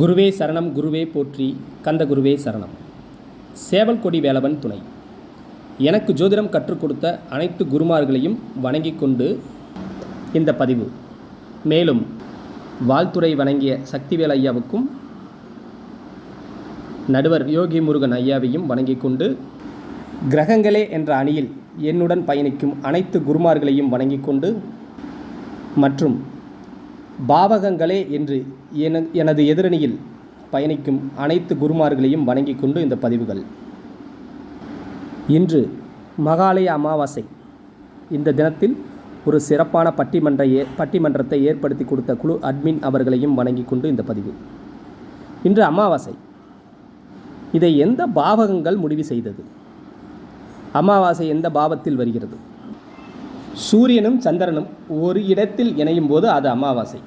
குருவே சரணம் குருவே போற்றி கந்த குருவே சரணம். சேவல் கொடி வேலவன் துணை. எனக்கு ஜோதிடம் கற்றுக் கொடுத்த அனைத்து குருமார்களையும் வணங்கிக் கொண்டு இந்த பதிவு. மேலும் வாழ்த்துறை வணங்கிய சக்திவேல் ஐயாவுக்கும் நடுவர் யோகி முருகன் ஐயாவையும் வணங்கிக் கொண்டு கிரகங்களே என்ற அணியில் என்னுடன் பயணிக்கும் அனைத்து குருமார்களையும் வணங்கிக் கொண்டு மற்றும் பாவகங்களே என்று என எனது எதிரணியில் பயணிக்கும் அனைத்து குருமார்களையும் வணங்கிக் கொண்டு இந்த பதிவுகள். இன்று மகாலய அமாவாசை. இந்த தினத்தில் ஒரு சிறப்பான பட்டிமன்ற ஏ பட்டிமன்றத்தை ஏற்படுத்தி கொடுத்த குழு அட்மின் அவர்களையும் வணங்கிக் கொண்டு இந்த பதிவு. இன்று அமாவாசை. இதை எந்த பாவகங்கள் முடிவு செய்தது? அமாவாசை எந்த பாவத்தில் வருகிறது? சூரியனும் சந்திரனும் ஒரு இடத்தில் இணையும் போது அது அமாவாசை.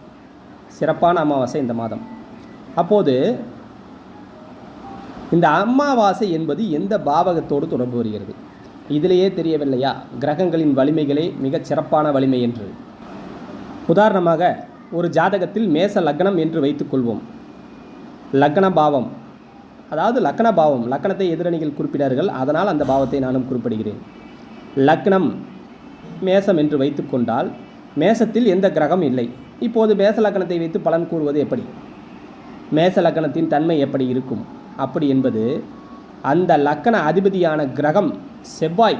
சிறப்பான அமாவாசை இந்த மாதம். அப்போது இந்த அமாவாசை என்பது எந்த பாவகத்தோடு தொடர்பு வருகிறது? இதிலேயே தெரியவில்லையா? கிரகங்களின் வலிமைகளே மிகச் சிறப்பான வலிமை என்று. உதாரணமாக ஒரு ஜாதகத்தில் மேச லக்னம் என்று வைத்துக்கொள்வோம் லக்ன பாவம். அதாவது லக்ன பாவம். லக்னத்தை எதிரணிகள் குறிப்பிடார்கள் அதனால் அந்த பாவத்தை நானும் குறிப்பிடுகிறேன். லக்னம் மேசம் என்று வைத்துக்கொண்டால் மேசத்தில் எந்த கிரகம் இல்லை. இப்போது மேச லக்கணத்தை வைத்து பலன் கூறுவது எப்படி? மேச லக்கணத்தின் தன்மை எப்படி இருக்கும்? அப்படி என்பது அந்த லக்கண அதிபதியான கிரகம் செவ்வாய்.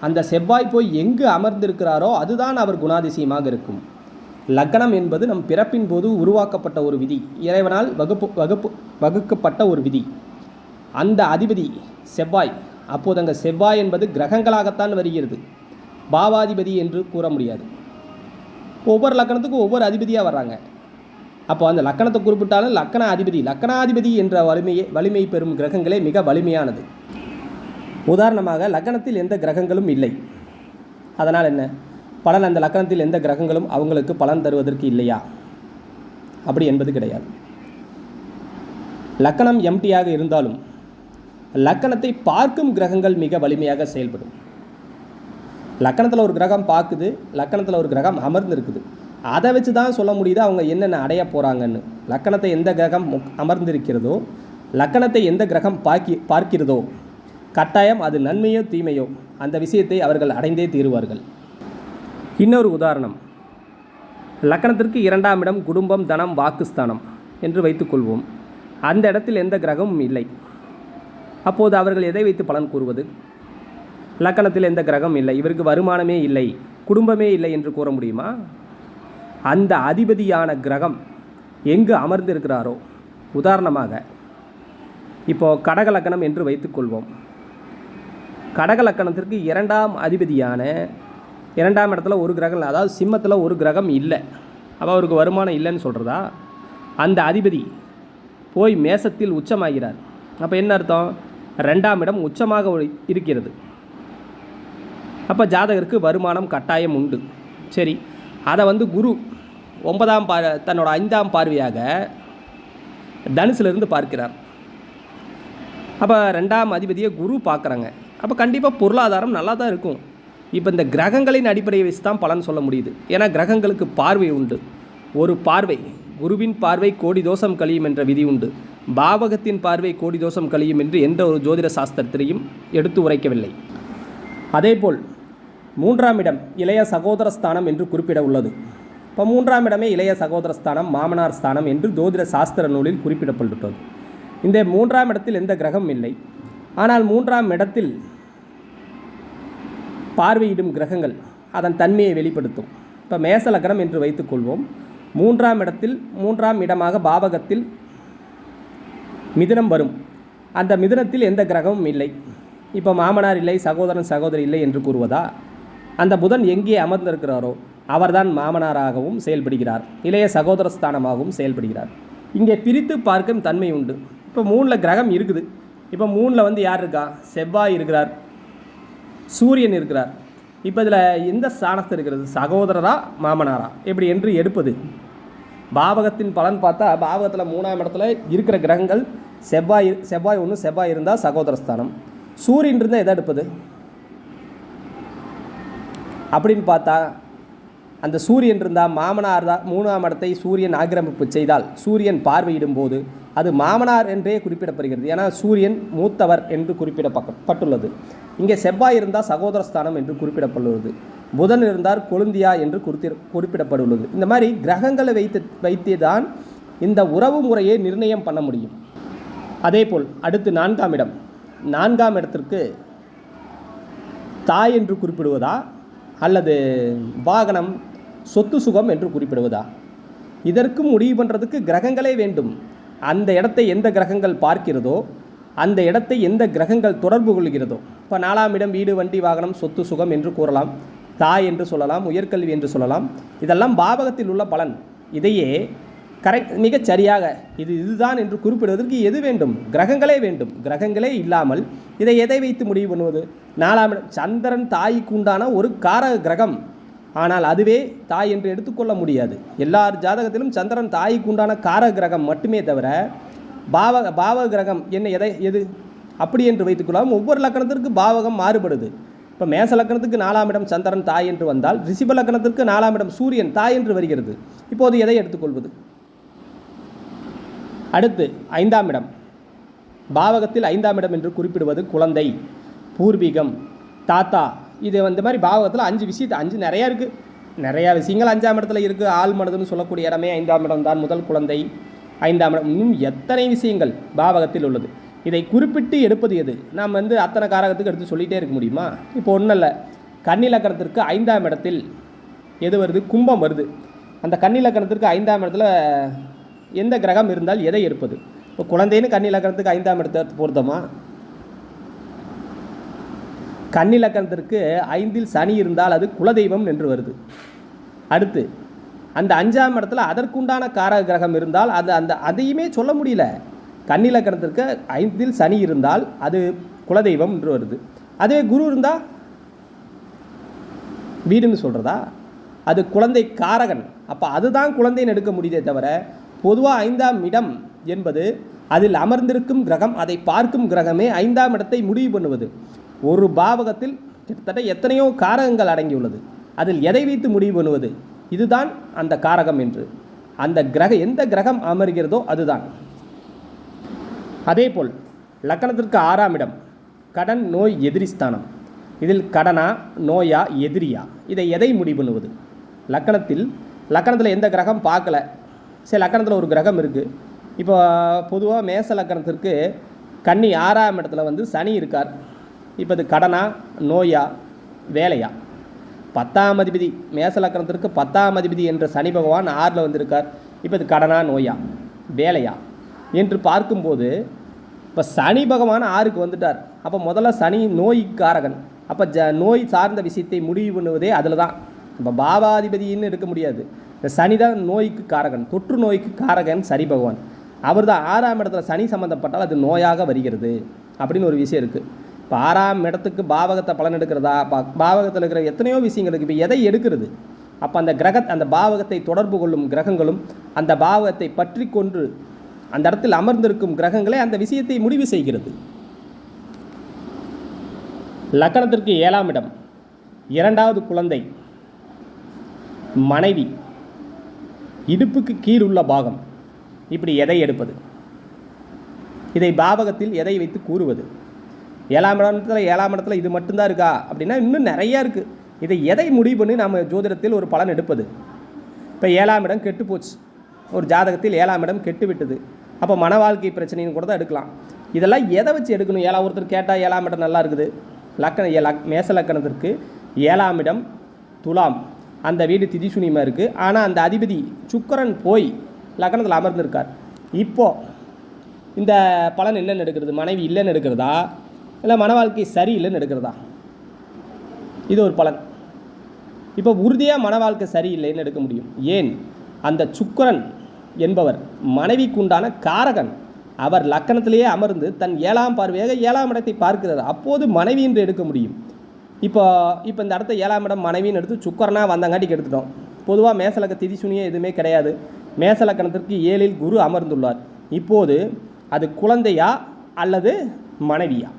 அந்த செவ்வாய் போய் எங்கு அமர்ந்திருக்கிறாரோ அதுதான் அவர் குணாதிசயமாக இருக்கும். லக்னம் என்பது நம் பிறப்பின் போது உருவாக்கப்பட்ட ஒரு விதி இறைவனால் வகுப்பு வகுப்பு வகுக்கப்பட்ட ஒரு விதி. அந்த அதிபதி செவ்வாய். அப்போது அங்கே செவ்வாய் என்பது கிரகங்களாகத்தான் வருகிறது. பாவாதிபதி என்று கூற முடியாது. ஒவ்வொரு லக்கணத்துக்கும் ஒவ்வொரு அதிபதியாக வர்றாங்க. அப்போ அந்த லக்கணத்தை குறிப்பிட்டாலும் லக்கண அதிபதி லக்கணாதிபதி என்ற வலிமையை வலிமை பெறும் கிரகங்களே மிக வலிமையானது. உதாரணமாக லக்கணத்தில் எந்த கிரகங்களும் இல்லை. அதனால் என்ன? பலன் அந்த லக்கணத்தில் எந்த கிரகங்களும் அவங்களுக்கு பலன் தருவதற்கு இல்லையா? அப்படி என்பது கிடையாது. லக்கணம் எம்டியாக இருந்தாலும் லக்கணத்தை பார்க்கும் கிரகங்கள் மிக வலிமையாக செயல்படும். லக்கணத்தில் ஒரு கிரகம் பார்க்குது லக்கணத்தில் ஒரு கிரகம் அமர்ந்து இருக்குது. அதை வச்சு தான் சொல்ல முடியுது அவங்க என்னென்ன அடைய போகிறாங்கன்னு லக்கணத்தை எந்த கிரகம் அமர்ந்திருக்கிறதோ லக்கணத்தை எந்த கிரகம் பார்க்கி பார்க்கிறதோ கட்டாயம் அது நன்மையோ தீமையோ அந்த விஷயத்தை அவர்கள் அடைந்தே தீருவார்கள். இன்னொரு உதாரணம். லக்கணத்திற்கு இரண்டாம் இடம் குடும்பம் தனம் வாக்குஸ்தானம் என்று வைத்துக்கொள்வோம் அந்த இடத்தில் எந்த கிரகமும் இல்லை. அப்போது அவர்கள் எதை வைத்து பலன் கூறுவது? லக்கணத்தில் எந்த கிரகம் இல்லை. இவருக்கு வருமானமே இல்லை. குடும்பமே இல்லை என்று கூற முடியுமா? அந்த அதிபதியான கிரகம் எங்கு அமர்ந்திருக்கிறாரோ? உதாரணமாக இப்போ கடக லக்கணம் என்று வைத்துக்கொள்வோம் கடக லக்கணத்திற்கு இரண்டாம் அதிபதியான இரண்டாம் இடத்துல ஒரு கிரகம் அதாவது சிம்மத்தில் ஒரு கிரகம் இல்லை. அப்போ அவருக்கு வருமானம் இல்லைன்னு சொல்கிறதா அந்த அதிபதி போய் மேசத்தில் உச்சமாகிறார். அப்போ என்ன அர்த்தம்? ரெண்டாம் இடம் உச்சமாக இருக்கிறது. அப்போ ஜாதகருக்கு வருமானம் கட்டாயம் உண்டு. சரி அதை வந்து குரு ஒன்பதாம் பார் தன்னோட ஐந்தாம் பார்வையாக தனுசிலிருந்து பார்க்கிறார். அப்போ ரெண்டாம் அதிபதியை குரு பார்க்குறாங்க. அப்போ கண்டிப்பாக பொருளாதாரம் நல்லா தான் இருக்கும். இப்போ இந்த கிரகங்களின் அடிப்படையை வச்சு தான் பலன் சொல்ல முடியுது. ஏன்னா கிரகங்களுக்கு பார்வை உண்டு. ஒரு பார்வை குருவின் பார்வை கோடி தோஷம் கழியும் என்ற விதி உண்டு. பாவகத்தின் பார்வை கோடி தோஷம் கழியும் என்று எந்த ஒரு ஜோதிட சாஸ்திரத்திலையும் எடுத்து உரைக்கவில்லை. அதேபோல் மூன்றாம் இடம் இளைய சகோதரஸ்தானம் என்று குறிப்பிட உள்ளது. இப்போ மூன்றாம் இடமே இளைய சகோதர ஸ்தானம் மாமனார் ஸ்தானம் என்று ஜோதிட சாஸ்திர நூலில் குறிப்பிடப்பட்டுள்ளது. இந்த மூன்றாம் இடத்தில் எந்த கிரகம் இல்லை. ஆனால் மூன்றாம் இடத்தில் பார்வையிடும் கிரகங்கள் அதன் தன்மையை வெளிப்படுத்தும். இப்போ மேச லக்னம் என்று வைத்துக்கொள்வோம் மூன்றாம் இடத்தில் மூன்றாம் இடமாக பாவகத்தில் மிதுனம் வரும். அந்த மிதுனத்தில் எந்த கிரகமும் இல்லை. இப்போ மாமனார் இல்லை சகோதரன் சகோதரி இல்லை என்று கூறுவதா? அந்த புதன் எங்கே அமர்ந்திருக்கிறாரோ அவர்தான் மாமனாராகவும் செயல்படுகிறார். இளைய சகோதரஸ்தானமாகவும் செயல்படுகிறார். இங்கே பிரித்து பார்க்கும் தன்மை உண்டு. இப்போ மூணில் கிரகம் இருக்குது. இப்போ மூணில் வந்து யார் இருக்கா? செவ்வாய் இருக்கிறார். சூரியன் இருக்கிறார். இப்போ இதில் எந்த ஸ்தானத்தில் இருக்கிறது? சகோதரரா மாமனாரா? எப்படி என்று எடுப்பது? பாவகத்தின் பலன் பார்த்தா பாவகத்தில் மூணாம் இடத்துல இருக்கிற கிரகங்கள் செவ்வாய் செவ்வாய் ஒன்று செவ்வாய் இருந்தால் சகோதரஸ்தானம். சூரியன் இருந்தால் எதை எடுப்பது? அப்படின்னு பார்த்தா அந்த சூரியன் இருந்தால் மாமனார் தான் மூணாம் இடத்தை சூரியன் ஆக்கிரமிப்பு செய்தால் சூரியன் பார்வையிடும் போது அது மாமனார் என்றே குறிப்பிடப்படுகிறது. ஏன்னா சூரியன் மூத்தவர் என்று குறிப்பிடப்பட்டுள்ளது இங்கே செவ்வாய் இருந்தால் சகோதரஸ்தானம் என்று குறிப்பிடப்பட்டுள்ளது புதன் இருந்தால் கொழுந்தியா என்று குறித்தி குறிப்பிடப்பட்டுள்ளது இந்த மாதிரி கிரகங்களை வைத்து வைத்தே தான் இந்த உறவு முறையை நிர்ணயம் பண்ண முடியும். அதேபோல் அடுத்து நான்காம் இடம். நான்காம் இடத்திற்கு தாய் என்று குறிப்பிடுவதா? அல்லது வாகனம் சொத்து சுகம் என்று குறிப்பிடுவதா? இதற்கும் முடிவு பண்ணுறதுக்கு கிரகங்களே வேண்டும். அந்த இடத்தை எந்த கிரகங்கள் பார்க்கிறதோ அந்த இடத்தை எந்த கிரகங்கள் தொடர்பு கொள்கிறதோ. இப்போ நாலாம் இடம் வீடு வண்டி வாகனம் சொத்து சுகம் என்று கூறலாம். தாய் என்று சொல்லலாம் உயர்கல்வி என்று சொல்லலாம். இதெல்லாம் பாவகத்தில் உள்ள பலன். இதையே கரெக்ட் மிகச் சரியாக. இது இதுதான் என்று குறிப்பிடுவதற்கு எது வேண்டும்? கிரகங்களே வேண்டும். கிரகங்களே இல்லாமல் இதை எதை வைத்து முடிவு பண்ணுவது? நாலாம் இடம் சந்திரன் தாய்க்கு உண்டான ஒரு கார கிரகம். ஆனால் அதுவே தாய் என்று எடுத்துக்கொள்ள முடியாது. எல்லார் ஜாதகத்திலும் சந்திரன் தாய்க்கு உண்டான கார கிரகம் மட்டுமே தவிர பாவ பாவ கிரகம் என்ன எதை எது? அப்படி என்று வைத்துக்கொள்ளாமல் ஒவ்வொரு லக்கணத்திற்கு பாவகம் மாறுபடுது. இப்போ மேச லக்கணத்துக்கு நாலாம் இடம் சந்திரன் தாய் என்று வந்தால் ரிஷிப லக்கணத்திற்கு நாலாம் இடம் சூரியன் தாய் என்று வருகிறது. இப்போது எதை எடுத்துக்கொள்வது? அடுத்து ஐந்தாம் இடம். பாவகத்தில் ஐந்தாம் இடம் என்று குறிப்பிடுவது குழந்தை பூர்வீகம் தாத்தா. இது இந்த மாதிரி பாவகத்தில் அஞ்சு விஷயத்தை அஞ்சு நிறையா இருக்குது நிறையா விஷயங்கள் அஞ்சாம் இடத்துல இருக்குது ஆள் மனதுன்னு சொல்லக்கூடிய இடமே ஐந்தாம் இடம் தான் முதல் குழந்தை. ஐந்தாம் இடம். இன்னும் எத்தனை விஷயங்கள் பாவகத்தில் உள்ளது? இதை குறிப்பிட்டு எடுப்பது எது? நாம் வந்து அத்தனை காரகத்துக்கு எடுத்து சொல்லிகிட்டே இருக்க முடியுமா? இப்போ ஒன்றும் இல்லை. கன்னிலக்கணத்திற்கு ஐந்தாம் இடத்தில் எது வருது? கும்பம் வருது. அந்த கன்னிலக்கணத்திற்கு ஐந்தாம் இடத்துல எந்த கிரகம் இருந்தால் எதை எடுப்பது? இப்போ குழந்தைன்னு கன்னிலக்கணத்துக்கு ஐந்தாம் இடத்தை பொருத்தமா? கன்னிலக்கணத்திற்கு ஐந்தில் சனி இருந்தால் அது குலதெய்வம் என்று வருது. அடுத்து அந்த அஞ்சாம் இடத்துல அதற்குண்டான காரக கிரகம் இருந்தால் அது அந்த அதையுமே சொல்ல முடியல. கன்னிலக்கணத்திற்கு ஐந்தில் சனி இருந்தால் அது குலதெய்வம் என்று வருது. அதுவே குரு இருந்தால் வீடுன்னு சொல்கிறதா அது குழந்தை காரகன். அப்போ அதுதான் குழந்தைன்னு எடுக்க முடியுதே தவிர பொதுவாக ஐந்தாம் இடம் என்பது அதில் அமர்ந்திருக்கும் கிரகம் அதை பார்க்கும் கிரகமே ஐந்தாம் இடத்தை முடிவு பண்ணுவது. ஒரு பாவகத்தில் கிட்டத்தட்ட எத்தனையோ காரகங்கள் அடங்கியுள்ளது. அதில் எதை வைத்து முடிவு பண்ணுவது? இதுதான் அந்த காரகம் என்று. அந்த கிரக எந்த கிரகம் அமர்கிறதோ அதுதான். அதேபோல் லக்கணத்திற்கு ஆறாம் இடம் கடன் நோய் எதிரி ஸ்தானம். இதில் கடனா நோயா எதிரியா? இதை எதை முடிவு பண்ணுவது? லக்கணத்தில் லக்கணத்தில் எந்த கிரகம் பார்க்கல சரி லக்கணத்தில் ஒரு கிரகம் இருக்குது இப்போ பொதுவாக மேச லக்கணத்திற்கு கன்னி ஆறாம் இடத்துல வந்து சனி இருக்கார். இப்போ இது கடனா நோயா வேலையா? பத்தாம் அதிபதி மேச லக்கணத்திற்கு பத்தாம் அதிபதி என்ற சனி பகவான் ஆறில் வந்திருக்கார். இப்போ இது கடனா நோயா வேலையா? என்று பார்க்கும்போது இப்போ சனி பகவான் ஆறுக்கு வந்துட்டார். அப்போ முதல்ல சனி நோய்க்காரகன். அப்போ ஜ நோய் சார்ந்த விஷயத்தை முடிவு பண்ணுவதே அதில் தான் இப்போ பாவாதிபதின்னு எடுக்க முடியாது. இந்த சனி தான் நோய்க்கு காரகன் தொற்று நோய்க்கு காரகன் சனி பகவான். அவர் தான் ஆறாம் இடத்துல சனி சம்மந்தப்பட்டால் அது நோயாக வருகிறது அப்படின்னு ஒரு விஷயம் இருக்குது இப்போ ஆறாம் இடத்துக்கு பாவகத்தை பலன் எடுக்கிறதா? பா- பாவகத்தில் இருக்கிற எத்தனையோ விஷயங்கள் இருக்குது இப்போ எதை எடுக்கிறது? அப்போ அந்த கிரக அந்த பாவகத்தை தொடர்பு கொள்ளும் கிரகங்களும் அந்த பாவகத்தை பற்றி கொண்டு அந்த இடத்தில் அமர்ந்திருக்கும் கிரகங்களே அந்த விஷயத்தை முடிவு செய்கிறது. லக்கணத்திற்கு ஏழாம் இடம். இரண்டாவது குழந்தை மனைவி. இடுப்புக்கு கீழ் உள்ள பாகம். இப்படி எதை எடுப்பது? இதை பாவகத்தில் எதை வைத்து கூறுவது? ஏழாம் இடத்துல ஏழாம் இடத்துல இது மட்டும்தான் இருக்கா? அப்படின்னா இன்னும் நிறையா இருக்குது இதை எதை முடிவு பண்ணி நம்ம ஜோதிடத்தில் ஒரு பலன் எடுப்பது? இப்போ ஏழாம் இடம் கெட்டு போச்சு. ஒரு ஜாதகத்தில் ஏழாம் இடம் கெட்டு விட்டது. அப்போ மன வாழ்க்கை பிரச்சனைன்னு கூட தான் எடுக்கலாம். இதெல்லாம் எதை வச்சு எடுக்கணும்? ஏழாம் ஒருத்தர் கேட்டால் ஏழாம் இடம் நல்லா இருக்குது. லக்கண மேச லக்கணத்திற்கு ஏழாம் இடம் துலாம். அந்த வீடு திதிசுனியமாக இருக்குது ஆனால் அந்த அதிபதி சுக்கரன் போய் லக்கணத்தில் அமர்ந்திருக்கார். இப்போது இந்த பலன் இல்லைன்னு எடுக்கிறது? மனைவி இல்லைன்னு எடுக்கிறதா? இல்லை மன வாழ்க்கை சரியில்லைன்னு எடுக்கிறதா? இது ஒரு பலன். இப்போ உறுதியாக மன வாழ்க்கை சரியில்லைன்னு எடுக்க முடியும். ஏன்? அந்த சுக்கரன் என்பவர் மனைவிக்குண்டான காரகன். அவர் லக்கணத்திலேயே அமர்ந்து தன் ஏழாம் பார்வையாக ஏழாம் இடத்தை பார்க்கிறார். அப்போது மனைவி என்று எடுக்க முடியும். இப்போ இப்போ இந்த இடத்த ஏழாம் இடம் மனைவின்னு எடுத்து சுக்கரனா வந்தங்காட்டிக்கு எடுத்துட்டோம் பொதுவாக மேசலக்க திதிசுனியே எதுவுமே கிடையாது. மேசலக்கணத்திற்கு ஏழில் குரு அமர்ந்துள்ளார். இப்போது அது குழந்தையா அல்லது மனைவியா?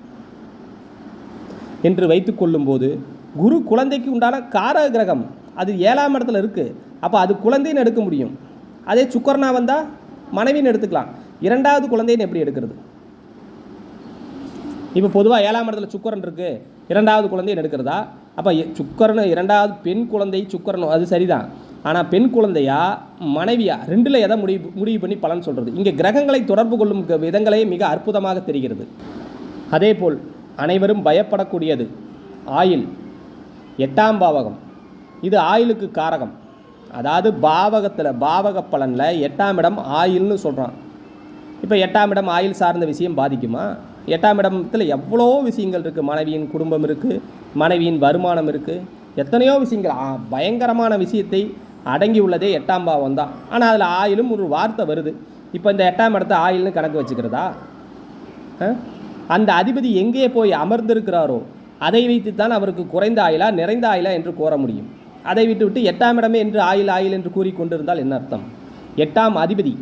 என்று வைத்துக்கொள்ளும்போது குரு குழந்தைக்கு உண்டான காரக கிரகம் அது ஏழாம் இடத்துல இருக்குது அப்போ அது குழந்தைன்னு எடுக்க முடியும். அதே சுக்கரனா வந்தால் மனைவின்னு எடுத்துக்கலாம். இரண்டாவது குழந்தைன்னு எப்படி எடுக்கிறது? இப்போ பொதுவாக ஏழாம் இடத்துல சுக்கரன் இருக்குது இரண்டாவது குழந்தையை எடுக்கிறதா அப்போ சுக்கரன் இரண்டாவது பெண் குழந்தை சுக்கரனும் அது சரிதான். ஆனால் பெண் குழந்தையா மனைவியா ரெண்டில் எதை முடிவு முடிவு பண்ணி பலன் சொல்கிறது இங்கே கிரகங்களை தொடர்பு கொள்ளும் விதங்களே மிக அற்புதமாக தெரிகிறது. அதேபோல் அனைவரும் பயப்படக்கூடியது ஆயில் எட்டாம் பாவகம். இது ஆயிலுக்கு காரகம். அதாவது பாவகத்தில் பாவக பலனில் எட்டாம் இடம் ஆயில்னு சொல்கிறான் இப்போ எட்டாம் இடம் ஆயில் சார்ந்த விஷயம் பாதிக்குமா? எட்டாம் இடத்துல எவ்வளோ விஷயங்கள் இருக்குது மனைவியின் குடும்பம் இருக்குது மனைவியின் வருமானம் இருக்குது எத்தனையோ விஷயங்கள். பயங்கரமான விஷயத்தை அடங்கி உள்ளதே எட்டாம் பாவம் தான். ஆனால் அதில் ஆயிலும் ஒரு வார்த்தை வருது. இப்போ இந்த எட்டாம் இடத்த ஆயில்னு கணக்கு வச்சுக்கிறதா? ஆ? அந்த அதிபதி எங்கே போய் அமர்ந்திருக்கிறாரோ அதை வைத்து தான் அவருக்கு குறைந்த ஆயிலா நிறைந்த ஆயிலா என்று கூற முடியும். அதை விட்டு விட்டு எட்டாம் இடமே என்று ஆயில் ஆயில் என்று கூறிக்கொண்டிருந்தால் என்ன அர்த்தம்? எட்டாம் அதிபதி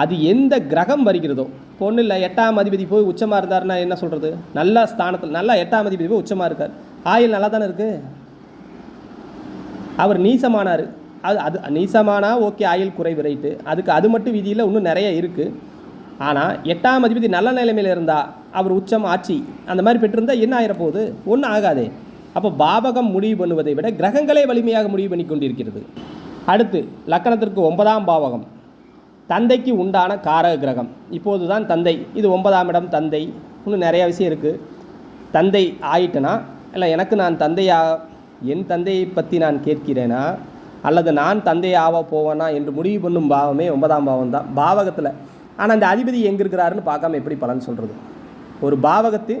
அது எந்த கிரகம் வருகிறதோ. ஒன்றும் இல்லை எட்டாம் அதிபதி போய் உச்சமாக இருந்தாருன்னா என்ன சொல்கிறது நல்ல ஸ்தானத்தில் நல்லா எட்டாம் அதிபதி போய் உச்சமாக இருக்கார். ஆயில் நல்லா தானே இருக்குது அவர் நீசமானார். அது அது நீசமானா ஓகே ஆயில் குறைவு ரைட்டு அதுக்கு அது மட்டும் விதியில் இன்னும் நிறைய இருக்குது ஆனால் எட்டாம் அதிபதி நல்ல நிலைமையில் இருந்தால் அவர் உச்சம் ஆட்சி அந்த மாதிரி பெற்றிருந்தால் என்ன ஆயிரப்போகுது? ஒன்றும் ஆகாதே. அப்போ பாபகம் முடிவு பண்ணுவதை விட கிரகங்களே வலிமையாக முடிவு பண்ணி கொண்டிருக்கிறது அடுத்து லக்கணத்திற்கு ஒன்பதாம் பாவகம். தந்தைக்கு உண்டான காரக கிரகம். இப்போது தான் தந்தை. இது ஒன்பதாம் இடம் தந்தை. இன்னும் நிறைய விஷயம் இருக்குது தந்தை ஆயிட்டனா? இல்லை எனக்கு நான் தந்தையா என் தந்தையை பற்றி நான் கேட்கிறேனா? அல்லது நான் தந்தை ஆக போவேனா என்று முடிவு பண்ணும் பாவமே ஒன்பதாம் பாவம் தான். பாவகத்தில். ஆனால் அந்த அதிபதி எங்கே இருக்கிறாருன்னு பார்க்காம எப்படி பலன் சொல்கிறது ஒரு பாவகத்து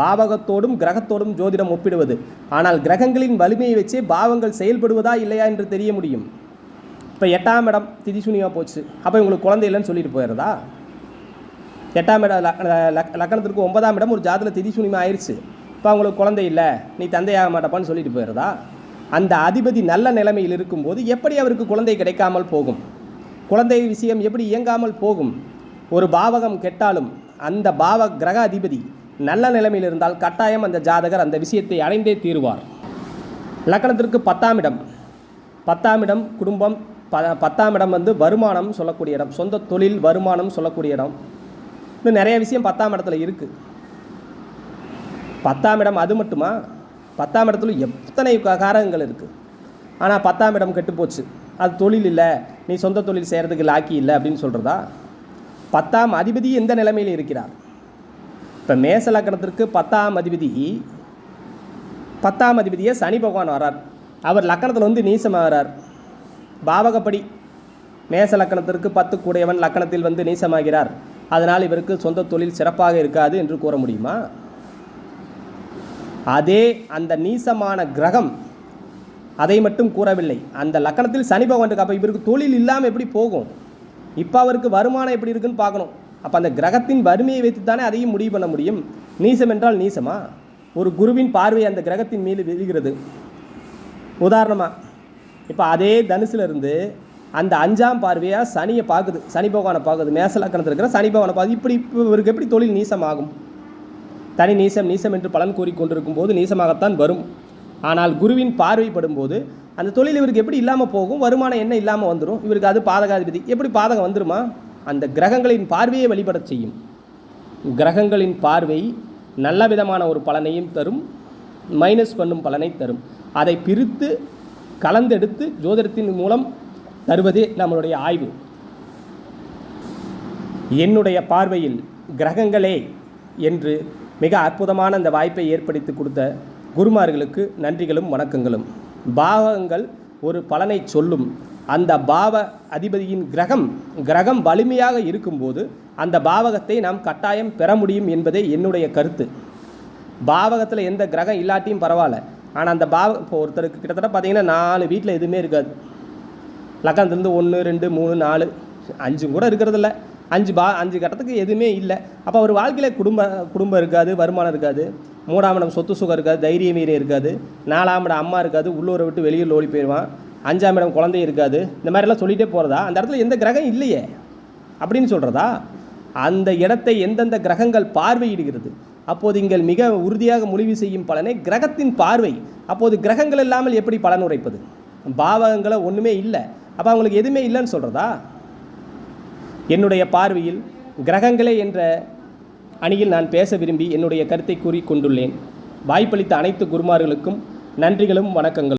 பாவகத்தோடும் கிரகத்தோடும் ஜோதிடம் ஒப்பிடுவது. ஆனால் கிரகங்களின் வலிமையை வச்சே பாவங்கள் செயல்படுவதா இல்லையா என்று தெரிய முடியும். இப்போ எட்டாம் இடம் திதிசூனியாக போச்சு. அப்போ இவங்களுக்கு குழந்தை இல்லைன்னு சொல்லிட்டு போயிடுறதா எட்டாம் இடம் லக்கணத்திற்கு ஒன்பதாம் இடம் ஒரு ஜாதத்தில் திதிசூனியமாக ஆயிடுச்சு இப்போ அவங்களுக்கு குழந்தை இல்லை நீ தந்தையாக மாட்டப்பான்னு சொல்லிட்டு போயிடுறதா அந்த அதிபதி நல்ல நிலைமையில் இருக்கும்போது எப்படி அவருக்கு குழந்தை கிடைக்காமல் போகும்? குழந்தை விஷயம் எப்படி இயங்காமல் போகும்? ஒரு பாவகம் கெட்டாலும் அந்த பாவ கிரக அதிபதி நல்ல நிலைமையில் இருந்தால் கட்டாயம் அந்த ஜாதகர் அந்த விஷயத்தை அடைந்தே தீருவார். லக்கணத்திற்கு பத்தாம் இடம். பத்தாம் இடம் குடும்பம் ப பத்தாம் இடம் வந்து வருமானம் சொல்லக்கூடிய இடம். சொந்த தொழில் வருமானம் சொல்லக்கூடிய இடம். இன்னும் நிறைய விஷயம் பத்தாம் இடத்துல இருக்குது பத்தாம் இடம் அது மட்டுமா? பத்தாம் இடத்துல எத்தனை காரகங்கள் இருக்குது ஆனால் பத்தாம் இடம் கெட்டுப்போச்சு அது தொழில் இல்லை. நீ சொந்த தொழில் செய்கிறதுக்கு லாக்கி இல்லை அப்படின்னு சொல்கிறதா பத்தாம் அதிபதி எந்த நிலைமையில் இருக்கிறார்? இப்போ மேச லக்கணத்திற்கு பத்தாம் அதிபதி பத்தாம் அதிபதியே சனி பகவான் வரார் அவர் லக்கணத்தில் வந்து நீசமாகிறார். பாவகப்படி மேச லக்கணத்திற்கு பத்து கூடையவன் லக்கணத்தில் வந்து நீசமாகிறார். அதனால் இவருக்கு சொந்த தொழில் சிறப்பாக இருக்காது என்று கூற முடியுமா? அதே அந்த நீசமான கிரகம் அதை மட்டும் கூறவில்லை. அந்த லக்கணத்தில் சனி பகவான் இருக்கு அப்போ இவருக்கு தொழில் இல்லாமல் எப்படி போகும்? இப்போ அவருக்கு வருமானம் எப்படி இருக்குன்னு பார்க்கணும். அப்போ அந்த கிரகத்தின் வறுமையை வைத்து தானே அதையும் முடிவு பண்ண முடியும். நீசம் என்றால் நீசமா? ஒரு குருவின் பார்வை அந்த கிரகத்தின் மீது விழுகிறது. உதாரணமாக இப்போ அதே தனுசுல இருந்து அந்த அஞ்சாம் பார்வையாக சனியை பார்க்குது. சனி பகவானை பார்க்குது. மேசலக்கணத்தில் இருக்கிற சனி பகவானை பார்க்குது. இப்படி இப்போ இவருக்கு எப்படி தொழில் நீசமாகும்? தனி நீசம் நீசம் என்று பலன் கூறிக்கொண்டிருக்கும் போது நீசமாகத்தான் வரும். ஆனால் குருவின் பார்வைப்படும் போது அந்த தொழில் இவருக்கு எப்படி இல்லாமல் போகும்? வருமானம் என்ன இல்லாமல் வந்துடும் இவருக்கு அது பாதகாதிபதி. எப்படி பாதகம் வந்துருமா? அந்த கிரகங்களின் பார்வையை வழிபடச் செய்யும். கிரகங்களின் பார்வை நல்ல விதமான ஒரு பலனையும் தரும். மைனஸ் பண்ணும் பலனை தரும். அதை பிரித்து கலந்தெடுத்து ஜோதிடத்தின் மூலம் தருவதே நம்மளுடைய ஆய்வு. என்னுடைய பார்வையில் கிரகங்களே என்று மிக அற்புதமான அந்த வாய்ப்பை ஏற்படுத்தி கொடுத்த குருமார்களுக்கு நன்றிகளும் வணக்கங்களும். பாவங்கள் ஒரு பலனை சொல்லும். அந்த பாவ அதிபதியின் கிரகம் கிரகம் வலிமையாக இருக்கும்போது அந்த பாவகத்தை நாம் கட்டாயம் பெற முடியும் என்பதே என்னுடைய கருத்து. பாவகத்தில் எந்த கிரகம் இல்லாட்டியும் பரவாயில்ல. ஆனால் அந்த பாவ இப்போ ஒருத்தருக்கு கிட்டத்தட்ட பார்த்தீங்கன்னா நாலு வீட்டில் எதுவுமே இருக்காது. லக்கணத்துலேருந்து ஒன்று ரெண்டு மூணு நாலு அஞ்சு கூட இருக்கிறதில்ல. அஞ்சு பா அஞ்சு கட்டத்துக்கு எதுவுமே இல்லை. அப்போ அவர் வாழ்க்கையில் குடும்ப குடும்பம் இருக்காது வருமானம் இருக்காது. மூணாம் இடம் சொத்து சுகம் இருக்காது தைரியம் மீறி இருக்காது. நாலாம் இடம் அம்மா இருக்காது உள்ளூரை விட்டு வெளியூர் ஓடி போயிடுவான் அஞ்சாம் இடம் குழந்தை இருக்காது. இந்த மாதிரிலாம் சொல்லிகிட்டே போகிறதா அந்த இடத்துல எந்த கிரகம் இல்லையே. அப்படின்னு சொல்கிறதா அந்த இடத்தை எந்தெந்த கிரகங்கள் பார்வையிடுகிறது? அப்போது நீங்கள் மிக உறுதியாக முடிவு செய்யும் பலனை கிரகத்தின் பார்வை அப்போது கிரகங்கள் இல்லாமல் எப்படி பலன் உரைப்பது? பாவகங்களை ஒன்றுமே இல்லை. அப்போ அவங்களுக்கு எதுவுமே இல்லைன்னு சொல்கிறதா என்னுடைய பார்வையில் கிரகங்களே என்ற அணியில் நான் பேச விரும்பி என்னுடைய கருத்தை கூறி கொண்டுள்ளேன் வாய்ப்பளித்த அனைத்து குருமார்களுக்கும் நன்றிகளும் வணக்கங்களும்.